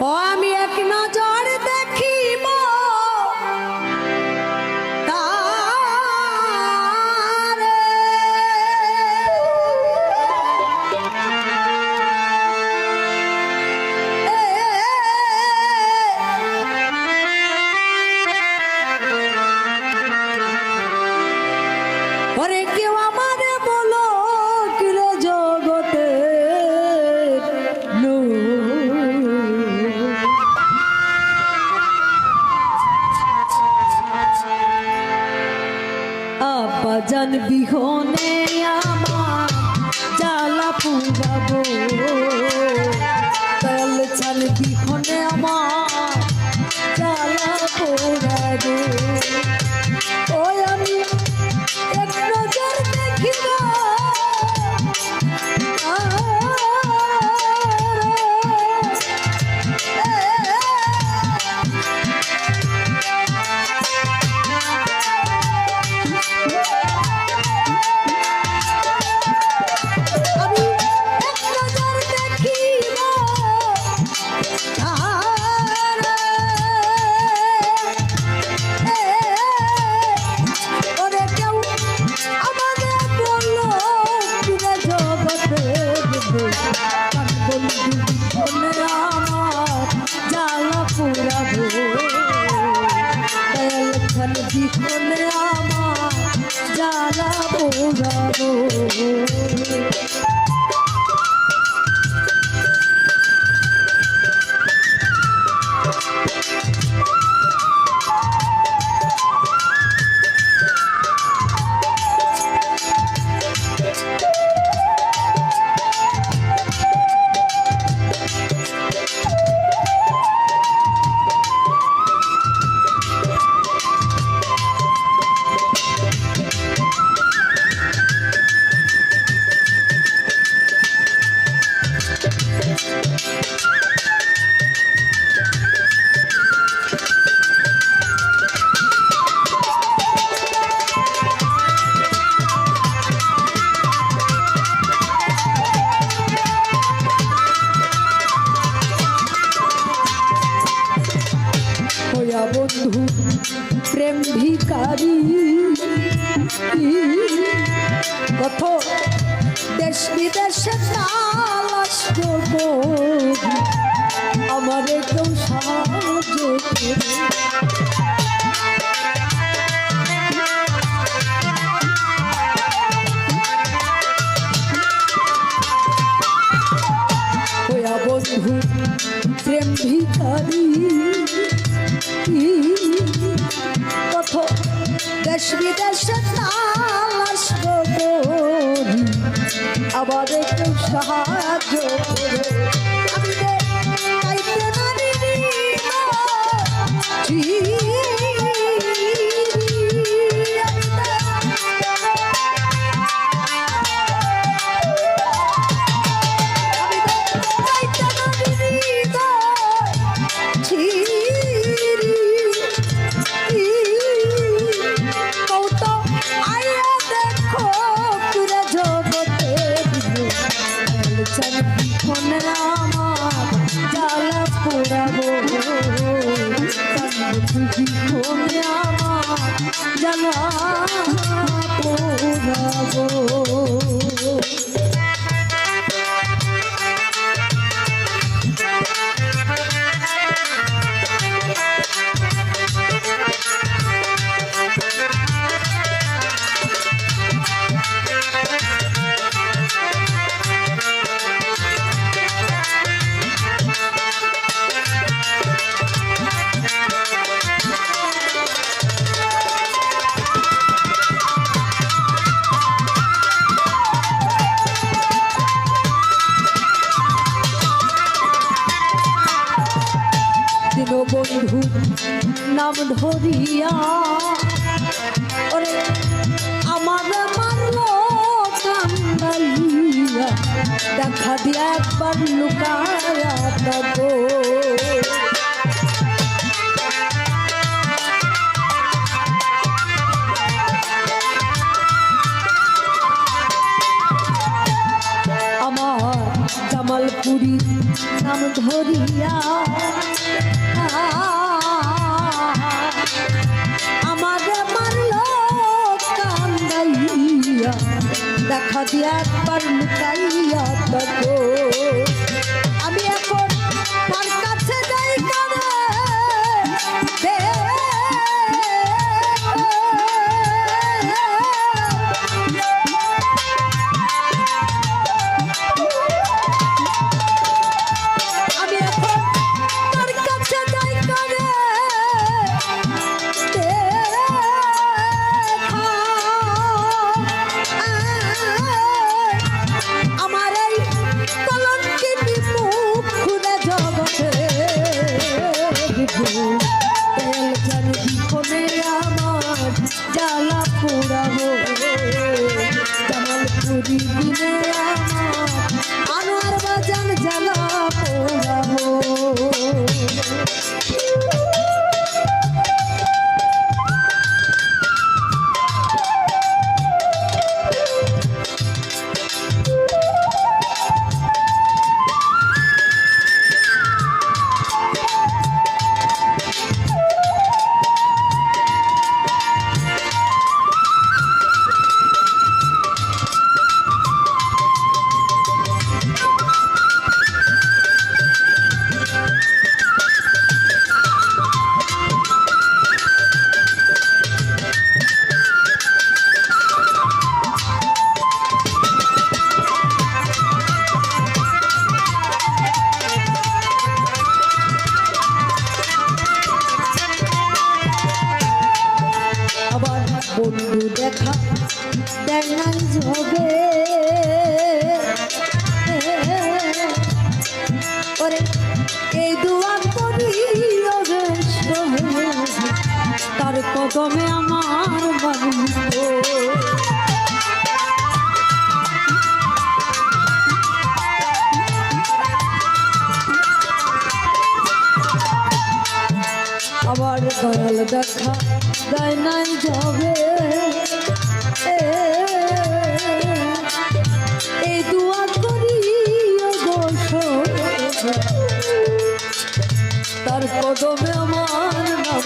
ও আমি আপা জান বিহনে আমার জ্বালা পুরাবো তল চাল বিহনে আমার কত দেশ বিদেশে তালাশ করব আমারে কেউ সাহায্য বন্ধু দেশ বিদেশে আবার একটু সাহায্য করে। আমি চাইতে নারী জ্বালা পোড়াবো ধরিয়া। আমার মারল কান্দালিয়া দেখা দিয়া একবার লুকায়া তব। জামালপুরি নাম ধরিয়া আমারে মারল কান্দাইয়া দেখা দিয়া একবার লুকাইয়া তখন বেলজার বিপদে জামালপুরি দিনে আমার আমার দয়াল দেখা দেয় নাই যাবে। এই দুয়া করি তার কদমে আমার নাম